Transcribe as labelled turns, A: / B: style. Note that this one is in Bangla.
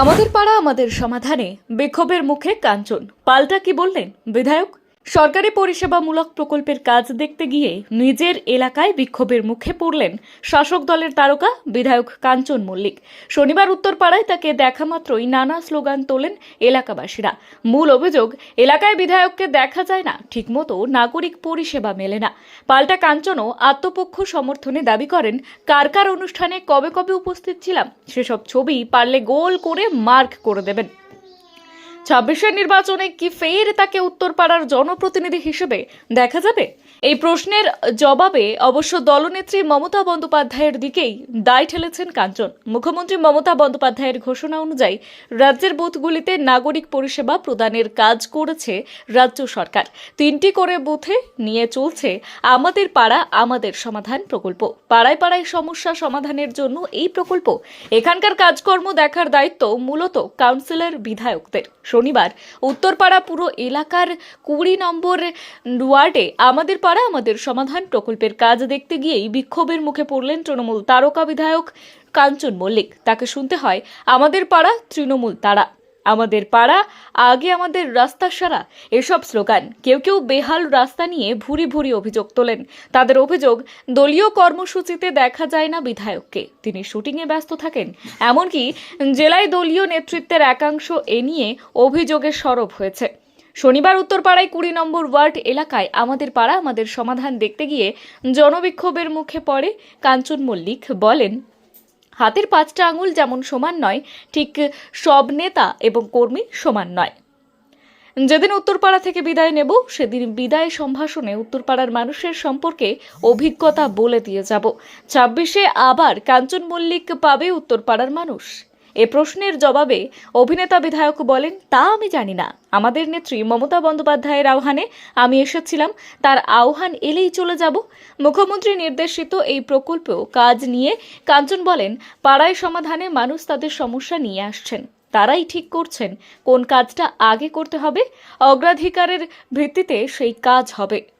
A: আমাদের পাড়া আমাদের সমাধানে বিক্ষোভের মুখে কাঞ্চন। পাল্টা কি বললেন বিধায়ক? সরকারি পরিষেবামূলক প্রকল্পের কাজ দেখতে গিয়ে নিজের এলাকায় বিক্ষোভের মুখে পড়লেন শাসক দলের তারকা বিধায়ক কাঞ্চন মল্লিক। শনিবার উত্তরপাড়ায় তাকে দেখা মাত্রই নানা স্লোগান তোলেন এলাকাবাসীরা। মূল অভিযোগ, এলাকায় বিধায়ককে দেখা যায় না, ঠিকমতো নাগরিক পরিষেবা মেলে না। পাল্টা কাঞ্চনও আত্মপক্ষ সমর্থনে দাবি করেন, কার কার অনুষ্ঠানে কবে কবে উপস্থিত ছিলাম, সেসব ছবি পারলে গোল করে মার্ক করে দেবেন। ছাব্বিশের নির্বাচনে কি ফের তাকে উত্তরপাড়ার জনপ্রতিনিধি হিসেবে দেখা যাবে? এই প্রশ্নের জবাবে অবশ্য দলনেত্রী মমতা বন্দ্যোপাধ্যায়ের দিকেই দায় ঠেলেছেন কাঞ্চন। মুখ্যমন্ত্রী মমতা বন্দ্যোপাধ্যায়ের ঘোষণা অনুযায়ী রাজ্যের বুথগুলিতে নাগরিক পরিষেবা প্রদানের কাজ করেছে রাজ্য সরকার। তিনটি করে বুথে নিয়ে চলছে আমাদের পাড়া, আমাদের সমাধান প্রকল্প। পাড়ায় পাড়ায় সমস্যা সমাধানের জন্য এই প্রকল্প। এখানকার কাজকর্ম দেখার দায়িত্ব মূলত কাউন্সিলর বিধায়কদের। শনিবার উত্তরপাড়া পুরো এলাকার কুড়ি নম্বর ওয়ার্ডে আমাদের পাড়া আমাদের সমাধান প্রকল্পের কাজ দেখতে গিয়েই বিক্ষোভের মুখে পড়লেন তৃণমূল তারকা বিধায়ক কাঞ্চন মল্লিক। তাকে শুনতে হয় আমাদের পাড়া তৃণমূল তারা। আমাদের পাড়া, আগে আমাদের রাস্তা সারা। এসব স্লোগান কেউ কেউ বেহাল রাস্তা নিয়ে ভুরি ভুরি অভিযোগ তোলেন। তাদের অভিযোগ, দলীয় কর্মসূচিতে দেখা যায় না বিধায়ককে। তিনি শুটিংয়ে ব্যস্ত থাকেন। এমনকি জেলায় দলীয় নেতৃত্বের একাংশ এ নিয়ে অভিযোগে সরব হয়েছে। শনিবার উত্তরপাড়ায় কুড়ি নম্বর ওয়ার্ড এলাকায় আমাদের পাড়া, আমাদের সমাধান দেখতে গিয়ে জনবিক্ষোভের মুখে পড়ে কাঞ্চন মল্লিক বলেন হাতের পাঁচটা আঙুল যেমন সমান নয়, ঠিক সব নেতা এবং কর্মী সমান নয়। যেদিন উত্তরপাড়া থেকে বিদায় নেব, সেদিন বিদায় সম্ভাষণে উত্তরপাড়ার মানুষের সম্পর্কে অভিজ্ঞতা বলে দিয়ে যাব। ছাব্বিশে আবার কাঞ্চন মল্লিক পাবে উত্তরপাড়ার মানুষ। এ প্রশ্নের জবাবে অভিনেতা বিধায়ক বলেন, তা আমি জানি না। আমাদের নেত্রী মমতা বন্দ্যোপাধ্যায়ের আহ্বানে আমি এসেছিলাম। তার আহ্বান এলেই চলে যাব। মুখ্যমন্ত্রী নির্দেশিত এই প্রকল্পেও কাজ নিয়ে কাঞ্চন বলেন, পাড়ায় সমাধানে মানুষ তাদের সমস্যা নিয়ে আসছেন। তারাই ঠিক করছেন কোন কাজটা আগে করতে হবে। অগ্রাধিকারের ভিত্তিতে সেই কাজ হবে।